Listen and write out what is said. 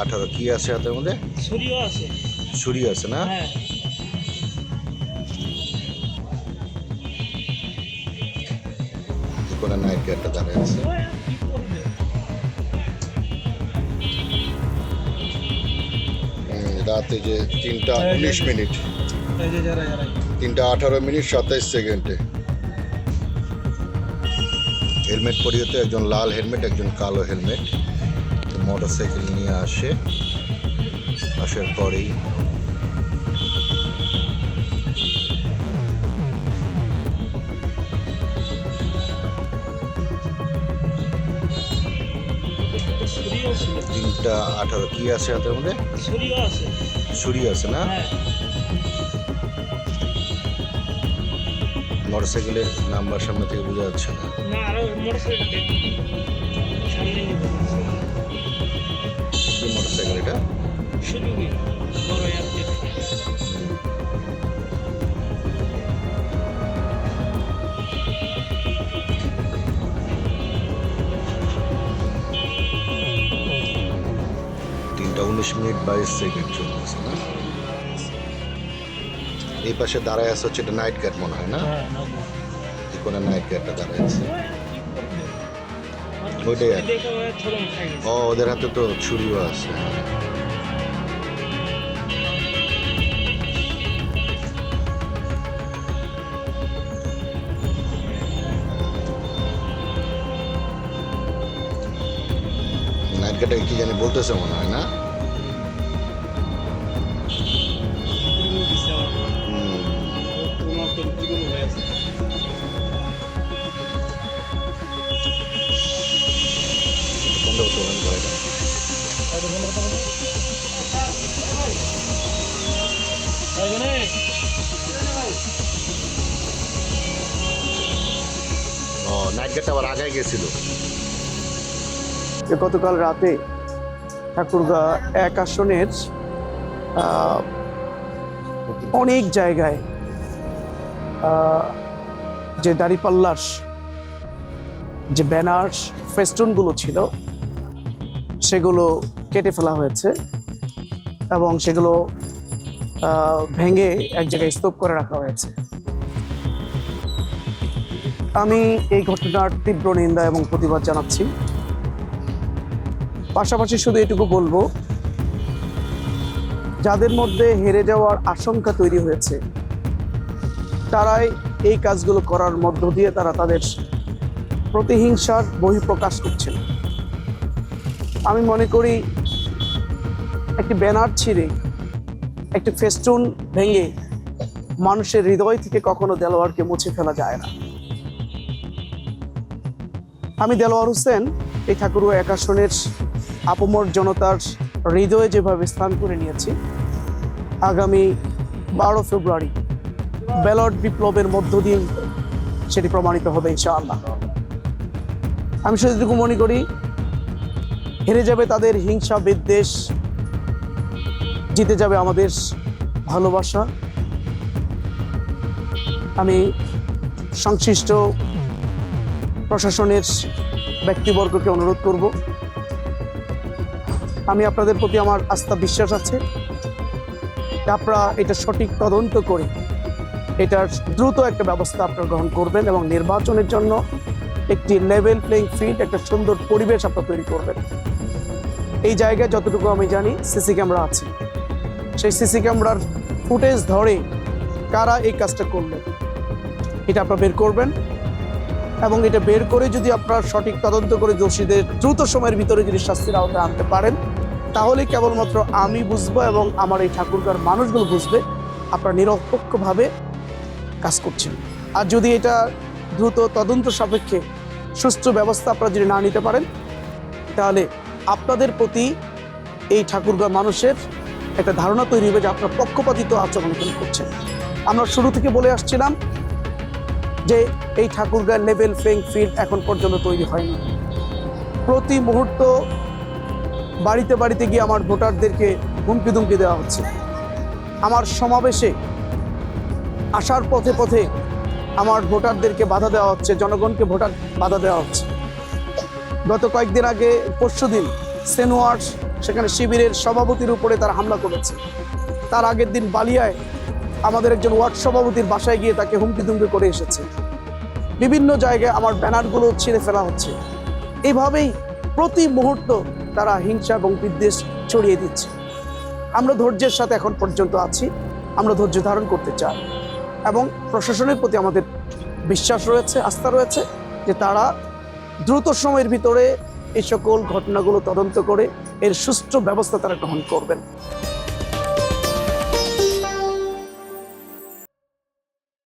আঠারো কি আছে হাতের মধ্যে? ছুরিও আছে। ছুরি আছে না? হ্যাঁ। নাইট গার্ডটা দাঁড়িয়ে আছে। রাতে যে তিনটা উনিশ। মিনিট। তিনটা আঠারো মিনিট সাতাইশ সেকেন্ডে। হেলমেট পরিয়ে তো একজন লাল হেলমেট একজন কালো হেলমেট। মোটর সাইকেল নিয়ে আসে। আসার পরেই তিনটা আঠারো। কি আছে হাতের মধ্যে? ছুরি আছে না? হ্যাঁ। মোটর সাইকেলের নাম্বার সামনে থেকে বোঝা যাচ্ছে না। মোটরসাইকেল। কি মোটর সাইকেল এটা? তিনটা উনিশ মিনিট বাইশ সেকেন্ড চলতেছে না? এই পাশে দাঁড়ায় আছে হচ্ছে এটা নাইট গার্ড মনে হয় না? হ্যাঁ কোনো নাইট গার্ডটা দাঁড়ায় আছে? ওইটাই আর ও ওদের হাতে তো ছুরিও আছে। নাইট কি জানি বলতেছে মনে হয় না? হুম, গতকাল রাতে ঠাকুরগা এক আসনের অনেক জায়গায় যে দাড়িপাল্লার, যে ব্যানার, ফেস্টুনগুলো ছিল, সেগুলো কেটে ফেলা হয়েছে। এবং সেগুলো ভেঙে এক জায়গায় স্তূপ করে রাখা হয়েছে। আমি এই ঘটনার তীব্র নিন্দা এবং প্রতিবাদ জানাচ্ছি। পাশাপাশি শুধু এটুকু বলব, যাদের মধ্যে হেরে যাওয়ার আশঙ্কা তৈরি হয়েছে, তারাই এই কাজগুলো করার মধ্য দিয়ে তারা তাদের প্রতিহিংসার বহিঃপ্রকাশ করছেন। আমি মনে করি একটি ব্যানার ছিঁড়ে, একটি ফেস্টুন ভেঙে মানুষের হৃদয় থেকে কখনো দেলোয়ারকে মুছে ফেলা যায় না। আমি দেলোয়ার হোসেন, এই ঠাকুর একাশনের আপমর জনতার হৃদয়ে যেভাবে স্থান করে নিয়েছি, আগামী বারো ফেব্রুয়ারি ব্যালট বিপ্লবের মধ্য দিয়ে সেটি প্রমাণিত হবে ইনশাআল্লাহ। আমি শুধুটুকু মনে করি, হেরে যাবে তাদের হিংসা বিদ্বেষ জিতে যাবে আমাদের ভালোবাসা। আমি সংশ্লিষ্ট প্রশাসনের ব্যক্তিবর্গকে অনুরোধ করব। আমি আপনাদের প্রতি আমার আস্থা বিশ্বাস আছে। আপনারা এটা সঠিক তদন্ত করে এটার দ্রুত একটা ব্যবস্থা আপনারা গ্রহণ করবেন এবং নির্বাচনের জন্য একটি লেভেল প্লেইং ফিল্ড একটা সুন্দর পরিবেশ আপনারা তৈরি করবেন। এই জায়গায় যতটুকু আমি জানি সিসি ক্যামেরা আছে। সেই সিসি ক্যামেরার ফুটেজ ধরে কারা এই কাজটা করলেন এটা আপনারা বের করবেন এবং এটা বের করে যদি আপনারা সঠিক তদন্ত করে দোষীদের দ্রুত সময়ের ভিতরে যদি শাস্তির আওতায় আনতে পারেন, তাহলে কেবলমাত্র আমি বুঝব এবং আমার এই ঠাকুরগার মানুষগুলো বুঝবে, আপনারা নিরপেক্ষভাবে কাজ করছেন। আর যদি এটা দ্রুত তদন্ত সাপেক্ষে সুষ্ঠু ব্যবস্থা আপনারা যদি না নিতে পারেন, তাহলে আপনাদের প্রতি এই ঠাকুরগাঁ মানুষের একটা ধারণা তৈরি হবে যে আপনার পক্ষপাতিত আচরণ এখানে করছেন আমরা শুরু থেকে বলে আসছিলাম যে এই ঠাকুরগাঁ লেভেল প্লেইং ফিল্ড এখন পর্যন্ত তৈরি হয়নি। প্রতি মুহূর্ত বাড়িতে বাড়িতে গিয়ে আমার ভোটারদেরকে হুমকি দুমকি দেওয়া হচ্ছে। আমার সমাবেশে আসার পথে পথে আমার ভোটারদেরকে বাধা দেওয়া হচ্ছে, জনগণকে ভোটার বাধা দেওয়া হচ্ছে। গত কয়েকদিন আগে পরশু দিন সেনোয়ার সেখানে শিবিরের সভাপতির উপরে তারা হামলা করেছে। তার আগের দিন বালিয়ায় আমাদের একজন ওয়ার্ড সভাপতির বাসায় গিয়ে তাকে হুমকি দুমকি করে এসেছে। বিভিন্ন জায়গায় আমার ব্যানারগুলো ছিঁড়ে ফেলা হচ্ছে। এইভাবেই প্রতি মুহূর্ত তারা হিংসা এবং বিদ্বেষ ছড়িয়ে দিচ্ছে। আমরা ধৈর্যের সাথে এখন পর্যন্ত আছি। আমরা ধৈর্য ধারণ করতে চাই এবং প্রশাসনের প্রতি আমাদের বিশ্বাস রয়েছে, আস্থা রয়েছে যে তারা দ্রুত সময়ের ভিতরে এই সকল ঘটনাগুলো তদন্ত করে এর সুষ্ঠু ব্যবস্থা তারা গ্রহণ করবেন।